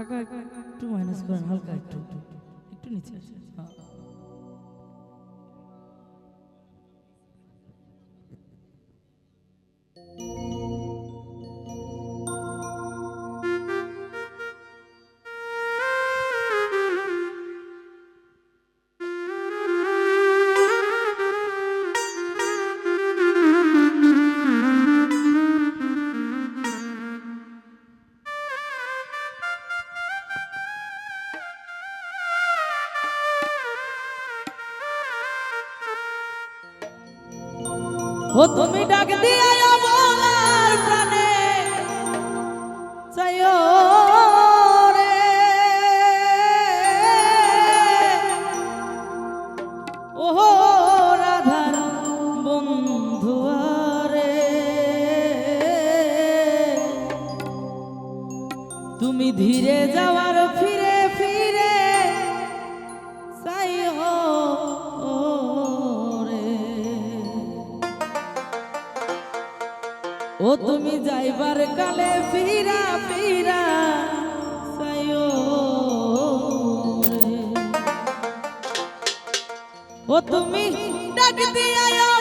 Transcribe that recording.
কাকা একটু মাইনাস করেন হালকা একটু একটু নিচে আসে হ্যাঁ। ও তুমি ডাক দিয়ে তুমি যাইবার কালে ফিরা ফিরা সাইও ও তুমি ডাক দিয়ে